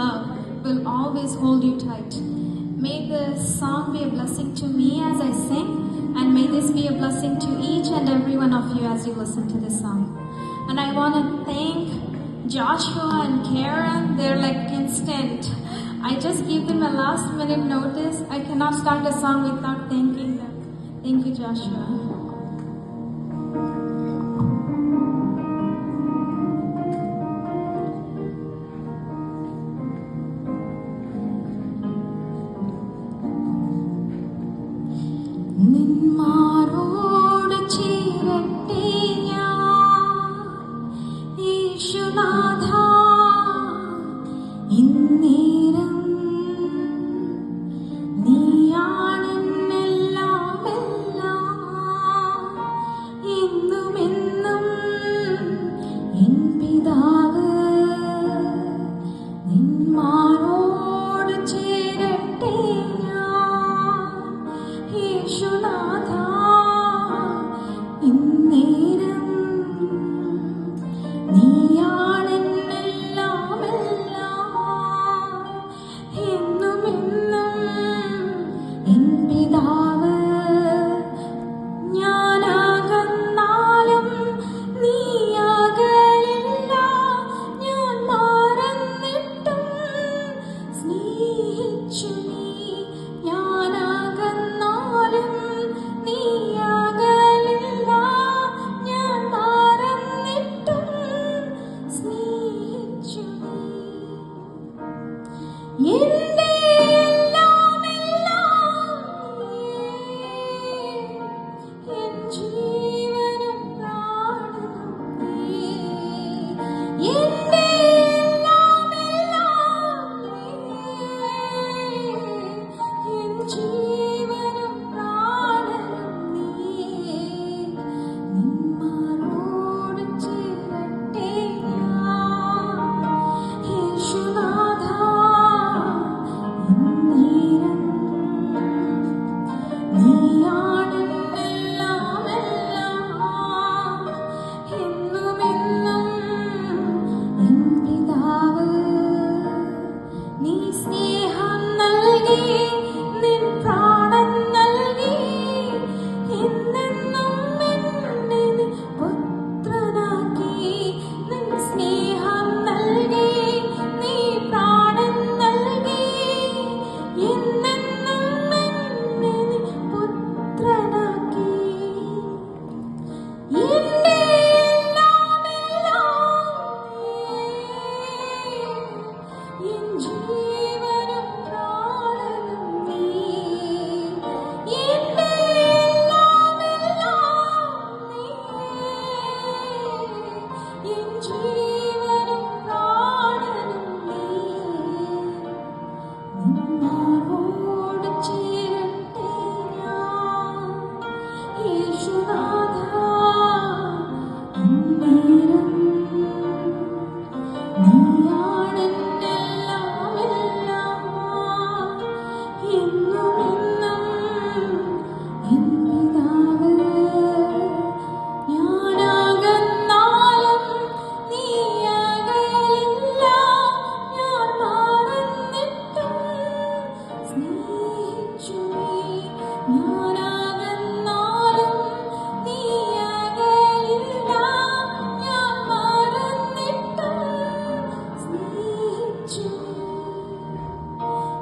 love will always hold you tight. May this song be a blessing to me as I sing, and may this be a blessing to each and every one of you as you listen to this song. And I want to thank Joshua and Karen. They're like instant. I just give them a last minute notice. I cannot start a song without thanking them. Thank you, Joshua. നിന്മാരോട് ചേരട്ടെ ഞാൻ. യേശുനാഥ ഇന്നേരം you. You.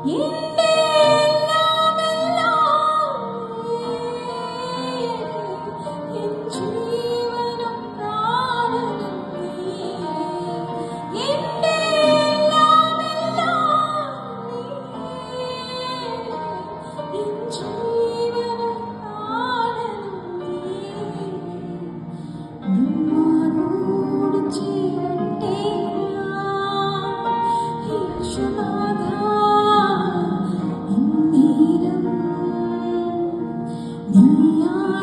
因为 The